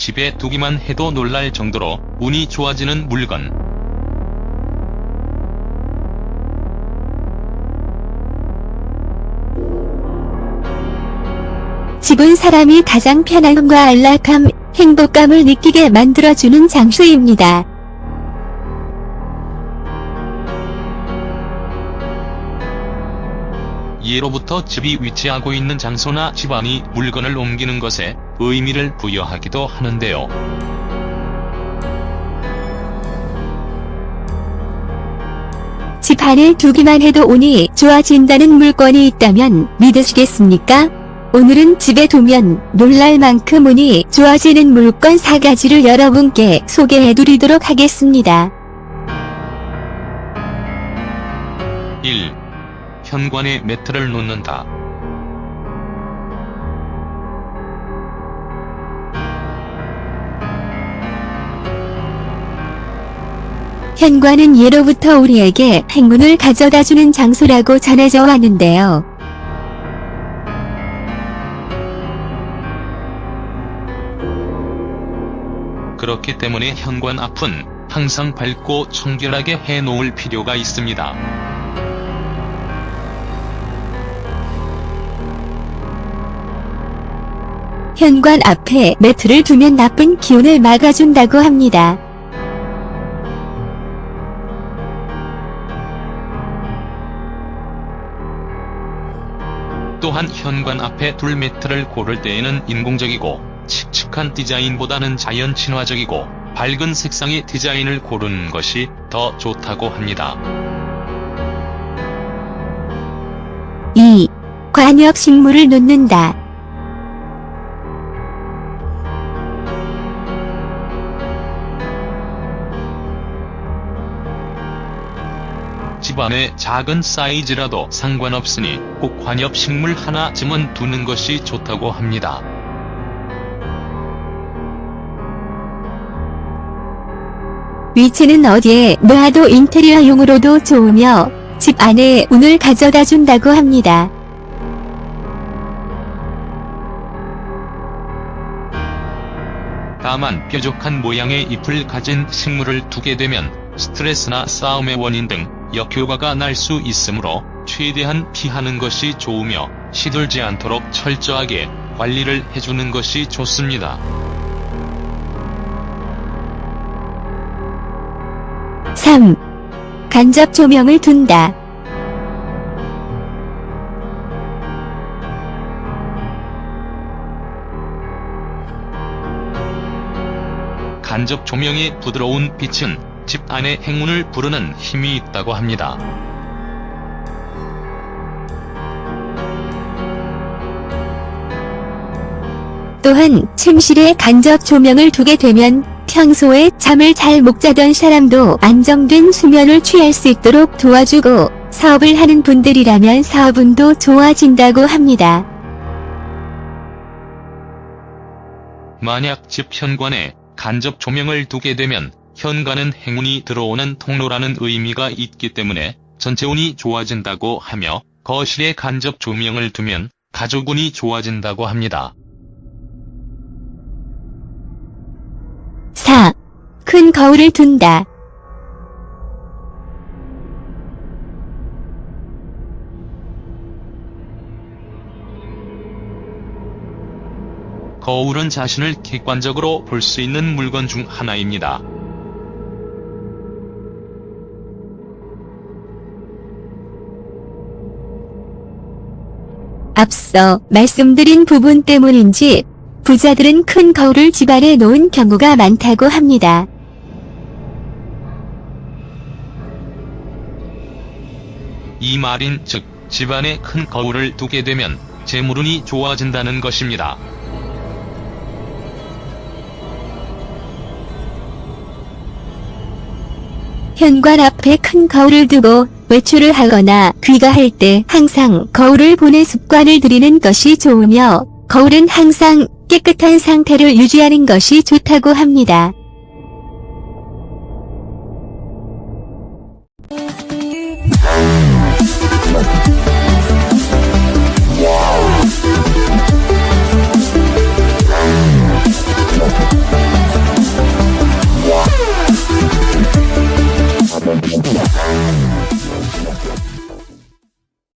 집에 두기만 해도 놀랄 정도로 운이 좋아지는 물건. 집은 사람이 가장 편안함과 안락함, 행복감을 느끼게 만들어주는 장소입니다. 예로부터 집이 위치하고 있는 장소나 집안이 물건을 옮기는 것에 의미를 부여하기도 하는데요. 집 안에 두기만 해도 운이 좋아진다는 물건이 있다면 믿으시겠습니까? 오늘은 집에 두면 놀랄 만큼 운이 좋아지는 물건 4가지를 여러분께 소개해드리도록 하겠습니다. 1. 현관에 매트를 놓는다. 현관은 예로부터 우리에게 행운을 가져다주는 장소라고 전해져 왔는데요. 그렇기 때문에 현관 앞은 항상 밝고 청결하게 해놓을 필요가 있습니다. 현관 앞에 매트를 두면 나쁜 기운을 막아준다고 합니다. 또한 현관 앞에 둘 매트를 고를 때에는 인공적이고 칙칙한 디자인보다는 자연 친화적이고 밝은 색상의 디자인을 고르는 것이 더 좋다고 합니다. 2. 관엽 식물을 놓는다. 집안에 작은 사이즈라도 상관없으니 꼭 관엽 식물 하나쯤은 두는 것이 좋다고 합니다. 위치는 어디에 놓아도 인테리어용으로도 좋으며 집 안에 운을 가져다 준다고 합니다. 다만 뾰족한 모양의 잎을 가진 식물을 두게 되면 스트레스나 싸움의 원인 등 역효과가 날 수 있으므로 최대한 피하는 것이 좋으며 시들지 않도록 철저하게 관리를 해주는 것이 좋습니다. 3. 간접 조명을 둔다. 간접 조명의 부드러운 빛은 집 안에 행운을 부르는 힘이 있다고 합니다. 또한 침실에 간접 조명을 두게 되면 평소에 잠을 잘 못 자던 사람도 안정된 수면을 취할 수 있도록 도와주고 사업을 하는 분들이라면 사업운도 좋아진다고 합니다. 만약 집 현관에 간접 조명을 두게 되면 현관은 행운이 들어오는 통로라는 의미가 있기 때문에 전체 운이 좋아진다고 하며 거실에 간접 조명을 두면 가족운이 좋아진다고 합니다. 4. 큰 거울을 둔다. 거울은 자신을 객관적으로 볼 수 있는 물건 중 하나입니다. 앞서 말씀드린 부분 때문인지 부자들은 큰 거울을 집안에 놓은 경우가 많다고 합니다. 이 말인 즉 집안에 큰 거울을 두게 되면 재물운이 좋아진다는 것입니다. 현관 앞에 큰 거울을 두고 외출을 하거나 귀가할 때 항상 거울을 보는 습관을 들이는 것이 좋으며 거울은 항상 깨끗한 상태를 유지하는 것이 좋다고 합니다.